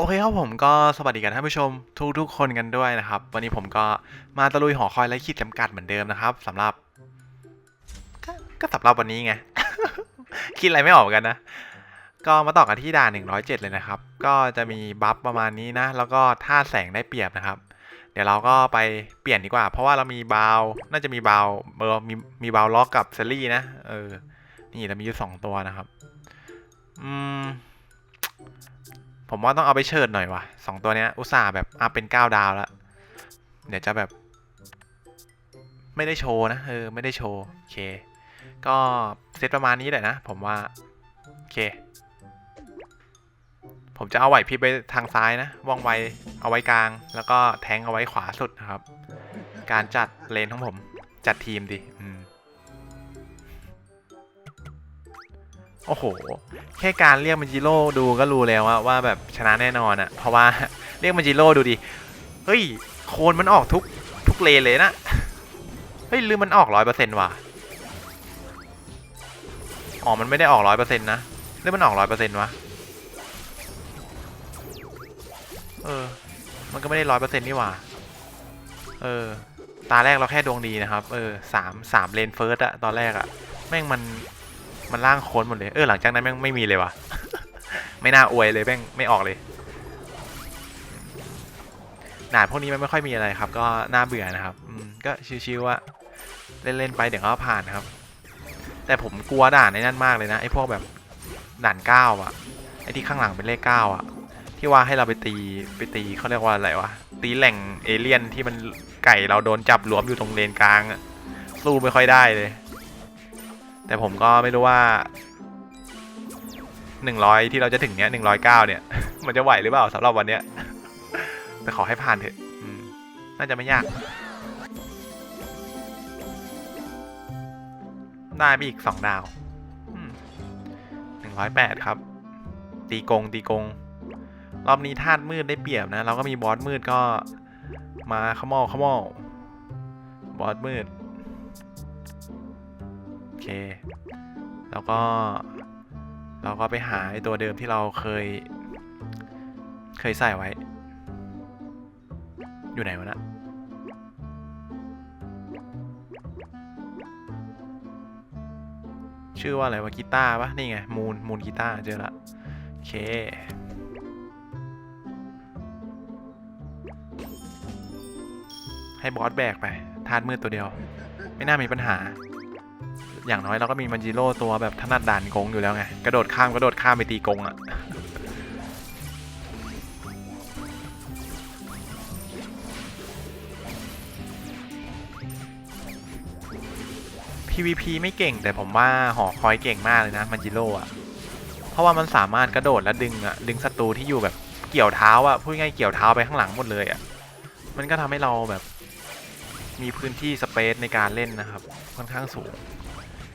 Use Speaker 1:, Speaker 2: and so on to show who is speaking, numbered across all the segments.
Speaker 1: โอเคครับผมก็สวัสดีกันท่านผู้ชมทุกๆคนกันด้วยนะครับ วันนี้ผมก็มาตะลุยหอคอยและขีดจำกัดเหมือนเดิมนะครับสำหรับก็ก็สำหรับวันนี้ไง คิดอะไรไม่ออกกันนะ ก็มาต่อกันที่ด่าน107 เลยนะครับ ก็จะมีบัฟประมาณนี้นะ แล้วก็ท่าแสงได้เปรียบนะครับ เดี๋ยวเราก็ไปเปลี่ยนดีกว่า เพราะว่าเรามีบาวน่าจะมีบาวเออมีมีบาวล็อกกับเซรี่นะเออนี่เรามีอยู่สองตัวนะครับ อืม ผมว่าต้องเอาไปเชิดหน่อยว่ะสองตัวเนี้ย อุตส่าห์แบบอัพเป็นเก้าดาวแล้ว เดี๋ยวจะแบบ ไม่ได้โชว์นะเออไม่ได้โชว์โอเค ก็เซตประมาณนี้แหละนะ ผมว่า โอเค ผมจะเอาไหวพริบไปทางซ้ายนะ ว่องไวเอาไว้กลาง แล้วก็แทงเอาไว้ขวาสุดนะครับ การจัดเลนของผม จัดทีมดิ โอ้โห แค่การเรียกมันจิโร่ดูก็รู้แล้วว่าว่าแบบชนะแน่นอนอะเพราะว่าเรียกมันจิโร่ดูดิ เฮ้ย โคนมันออกทุกทุกเลนเลยนะ เฮ้ยหรือมันออกร้อยเปอร์เซ็นต์ว่ะ อ๋อ มันไม่ได้ออกร้อยเปอร์เซ็นต์นะหรือมันออกร้อยเปอร์เซ็นต์วะ เออ มันก็ไม่ได้ร้อยเปอร์เซ็นต์นี่หว่า เออ ตาแรกเราแค่ดวงดีนะครับ เออสามสามเลนเฟิร์สอะตอนแรกอะแม่งมัน มันล่างโค้นหมดเลย เออหลังจากนั้นแม่งไม่มีเลยวะไม่น่าอวยเลยแม่งไม่ออกเลยด่าพวกนี้มันไม่ค่อยมีอะไรครับ ก็น่าเบื่อนะครับอืมก็ชิวๆว่าเล่นๆไปเดี๋ยวก็ผ่านนะครับ แต่ผมกลัวด่านในนั่นมากเลยนะไอ้พวกแบบด่านเก้าอะไอ้ที่ข้างหลังเป็นเลขเก้าอะที่ว่าให้เราไปตีไปตีเขาเรียกว่าอะไรวะตีแหล่งเอเลี่ยนที่มันไก่เราโดนจับหลวมอยู่ตรงเลนกลางอะสู้ไม่ค่อยได้เลย แต่ผมก็ไม่รู้ว่าหนึ่งร้อยที่เราจะถึงเนี้ยหนึ่งร้อยเก้าเนี่ย มันจะไหวหรือเปล่าสำหรับวันเนี้ย แต่ขอให้ผ่านเถอะน่าจะไม่ยาก ได้ไปอีกสองดาวหนึ่งร้อยแปดครับ ตีกงตีกง รอบนี้ธาตุมืดได้เปรียบนะ เราก็มีบอสมืดก็มาขมอขมอบอสมืด เค แล้วก็ เราก็ไปหาไอ้ตัวเดิมที่เราเคย เคยใส่ไว้ อยู่ไหนวะนะชื่อว่าอะไรวะกีตาร์ปะนี่ไง มูนมูนกีตาร์เจอละโอเค ให้บอสแบกไป ทานมืดตัวเดียว ไม่น่ามีปัญหา อย่างน้อยเราก็มีมันจิโร่ตัวแบบถนัดด่านกงอยู่แล้วไง กระโดดข้ามกระโดดข้ามไปตีกงอะ่ะ PVP ไม่เก่งแต่ผมว่าหอคอยเก่งมากเลยนะมันจิโร่อะเพราะว่ามันสามารถกระโดดและดึงอะดึงศัตรูที่อยู่แบบเกี่ยวเท้าอะพูดง่ายเกี่ยวเท้าไปข้างหลังหมดเลยอะมันก็ทำให้เราแบบมีพื้นที่สเปซในการเล่นนะครับ ค่อนข้างสูง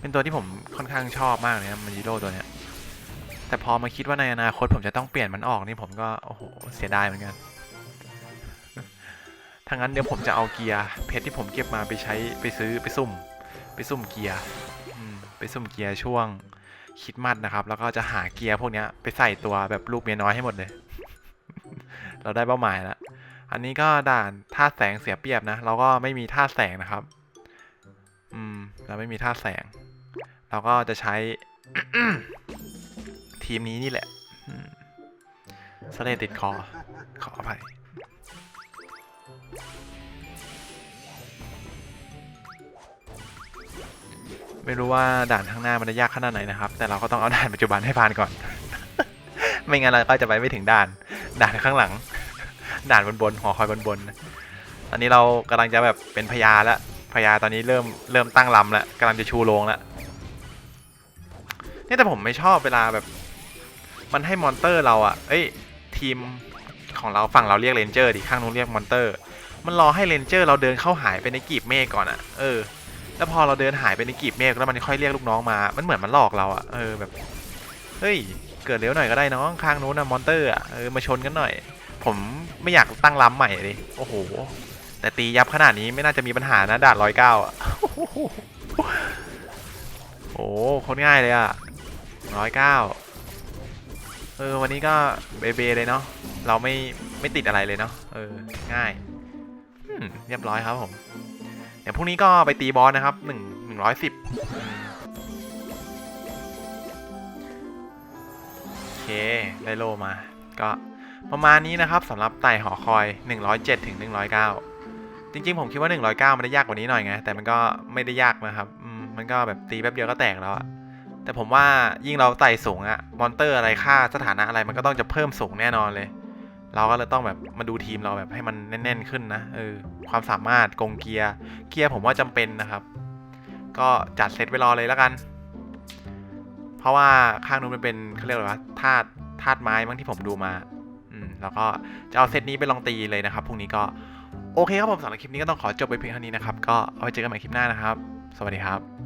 Speaker 1: เป็นตัวที่ผมค่อนข้างชอบมากเลยนะมันจิโร่ตัวเนี้ย แต่พอมาคิดว่าในอนาคตผมจะต้องเปลี่ยนมันออกนี่ผมก็โอ้โหเสียดายเหมือนกันถ้างั้นเดี๋ยวผมจะเอาเกียร์เพชรที่ผมเก็บมาไปใช้ไปซื้อไปซุ่ม ไปซุ่มเกียร์ไปซุ่มเกียร์ช่วงคิดมัดนะครับ แล้วก็จะหาเกียร์พวกนี้ไปใส่ตัวแบบลูกเมียน้อยให้หมดเลย เราได้เป้าหมายแล้วอันนี้ก็ด่านท่าแสงเสียเปรียบนะ เราก็ไม่มีท่าแสงนะครับ อืม เราไม่มีท่าแสง เราก็จะใช้ทีมนี้นี่แหละสเลติดคอ ขออภัยไม่รู้ว่าด่านข้างหน้ามันจะยากขนาดไหนนะครับ แต่เราก็ต้องเอาด่านปัจจุบันให้ผ่านก่อน ไม่งั้นเราก็จะไปไม่ถึงด่าน ด่านข้างหลัง ด่านบนบนหอคอยบนบนตอนนี้เรากำลังจะแบบเป็นพญาแล้วพญาตอนนี้เริ่มเริ่มตั้งลำแล้วกำลังจะชูโรงแล้ว เนี่ยแต่ผมไม่ชอบเวลาแบบ มันให้มอนเตอร์เราอะเอ้ย ทีมของเราฝั่งเราเรียกเรนเจอร์ดิข้างนู้นเรียกมอนเตอร์ มันรอให้เรนเจอร์เราเดินเข้าหายไปในกีบเมฆก่อนอะเออ แล้วพอเราเดินหายไปในกีบเมฆแล้วมันค่อยเรียกลูกน้องมา มันเหมือนมันหลอกเราอะเออแบบ เฮ้ย เกิดเร็วหน่อยก็ได้น้องข้างนู้นนะมอนเตอร์อะเออมาชนกันหน่อย ผมไม่อยากตั้งล้ำใหม่เลยโอ้โห แต่ตียับขนาดนี้ไม่น่าจะมีปัญหานะดานร้อยเก้าอะโอ้โหโคนง่ายเลยอะ ร้อยเก้าเออวันนี้ก็เบเบเลยเนาะเราไม่ไม่ติดอะไรเลยเนาะเออง่ายเรียบร้อยครับผมเดี๋ยวพรุ่งนี้ก็ไปตีบอสนะครับหนึ่งหนึ่งร้อยสิบโอเคได้โลมา ก็ประมาณนี้นะครับสำหรับไต่หอคอย 107ถึง109 จริงๆ ผมคิดว่า 109 มันได้ยากกว่านี้หน่อยไง แต่มันก็ไม่ได้ยากนะครับมมันก็แบบตีแป๊บเดียวก็แตกแล้วอะ แต่ผมว่ายิ่งเราไต่สูงอะมอนเตอร์อะไรค่าสถานะอะไรมันก็ต้องจะเพิ่มสูงแน่นอนเลย เราก็เลยต้องแบบมาดูทีมเราแบบให้มันแน่น ๆ ขึ้นนะเออความสามารถกงเกียร์เกียร์ผมว่าจำเป็นนะครับ ก็จัดเซตไว้รอเลยแล้วกัน เพราะว่าข้างนู้นมันเป็นเขาเรียกอะไรวะธาตุธาตุไม้บ้างที่ผมดูมาอืมแล้วก็จะเอาเซตนี้ไปลองตีเลยนะครับพรุ่งนี้ก็โอเคครับผมสำหรับคลิปนี้ก็ต้องขอจบไปเพียงเท่านี้นะครับก็เอาไว้เจอกันใหม่คลิปหน้านะครับ สวัสดีครับ